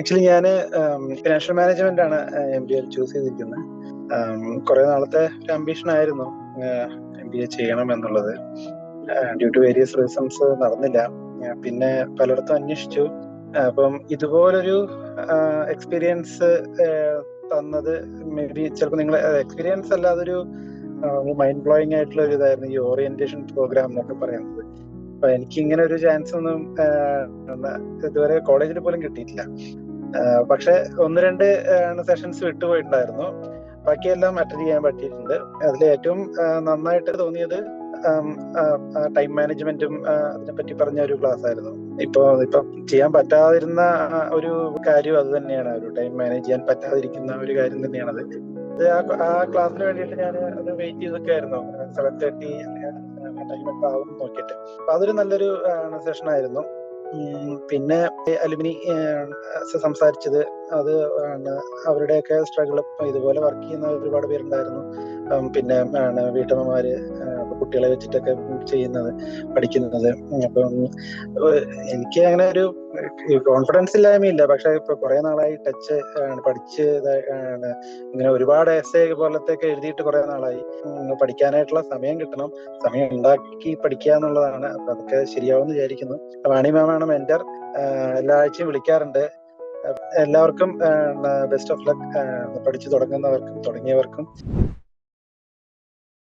Actually ഞാൻ financial management ആണ് M B A choose ചെയ്തിരിക്കുന്നത്. കുറെ നാളത്തെ ഒരു അംബീഷൻ ആയിരുന്നു എം ബി എ ചെയ്യണം എന്നുള്ളത്. ഡ്യൂ ടു വേരിയസ് റീസൺസ് നടന്നില്ല. പിന്നെ പലയിടത്തും അന്വേഷിച്ചു. അപ്പം ഇതുപോലൊരു എക്സ്പീരിയൻസ് തന്നത് മേ ബി ചിലപ്പോൾ നിങ്ങൾ എക്സ്പീരിയൻസ് അല്ലാതെ ഒരു മൈൻഡ് ബ്ലോയിങ് ആയിട്ടുള്ള ഒരു ഇതായിരുന്നു ഈ ഓറിയന്റേഷൻ പ്രോഗ്രാം എന്നൊക്കെ പറയുന്നത്. അപ്പൊ എനിക്ക് ഇങ്ങനെ ഒരു ചാൻസ് ഒന്നും ഇതുവരെ കോളേജിൽ പോലും കിട്ടിയിട്ടില്ല. പക്ഷെ ഒന്ന് രണ്ട് സെഷൻസ് വിട്ടുപോയിട്ടുണ്ടായിരുന്നു. ബാക്കിയെല്ലാം അറ്റൻഡ് ചെയ്യാൻ പറ്റിയിട്ടുണ്ട്. അതിൽ ഏറ്റവും നന്നായിട്ട് തോന്നിയത് ടൈം മാനേജ്മെന്റും അതിനെപ്പറ്റി പറഞ്ഞ ഒരു ക്ലാസ് ആയിരുന്നു. ഇപ്പൊ ഇപ്പൊ ചെയ്യാൻ പറ്റാതിരുന്ന ഒരു കാര്യം അത് തന്നെയാണ്. ഒരു ടൈം മാനേജ് ചെയ്യാൻ പറ്റാതിരിക്കുന്ന ഒരു കാര്യം തന്നെയാണ് അത്. ആ- ക്ലാസ്സിന് വേണ്ടിയിട്ട് ഞാൻ അത് വെയിറ്റ് ചെയ്തൊക്കെ ആയിരുന്നു. സെവൻ തേർട്ടി ടൈം ഒക്കെ ആവും നോക്കിയിട്ട്. അപ്പൊ അതൊരു നല്ലൊരു സെഷൻ ആയിരുന്നു. പിന്നെ അലുമിനി സംസാരിച്ചത്. അത് അവരുടെയൊക്കെ സ്ട്രഗിൾ ഇതുപോലെ വർക്ക് ചെയ്യുന്ന ഒരുപാട് പേരുണ്ടായിരുന്നു. പിന്നെ വീട്ടമ്മമാര് കുട്ടികളെ വെച്ചിട്ടൊക്കെ ചെയ്യുന്നത് പഠിക്കുന്നത്. അപ്പം എനിക്ക് അങ്ങനെ ഒരു കോൺഫിഡൻസ് ഇല്ലായ്മയില്ല. പക്ഷെ ഇപ്പൊ കുറെ നാളായി ടച്ച് പഠിച്ച് ഇങ്ങനെ ഒരുപാട് എസ് എ പോലത്തെയൊക്കെ എഴുതിയിട്ട് കുറെ നാളായി. പഠിക്കാനായിട്ടുള്ള സമയം കിട്ടണം. സമയം ഉണ്ടാക്കി പഠിക്കുക എന്നുള്ളതാണ്. അപ്പൊ അതൊക്കെ ശരിയാവും വിചാരിക്കുന്നു. വാണി മാമാണ് മെന്റർ എല്ലാ ആഴ്ചയും വിളിക്കാറുണ്ട്. എല്ലാവർക്കും ബെസ്റ്റ് ഓഫ് ലക്ക് പഠിച്ചു തുടങ്ങുന്നവർക്കും തുടങ്ങിയവർക്കും.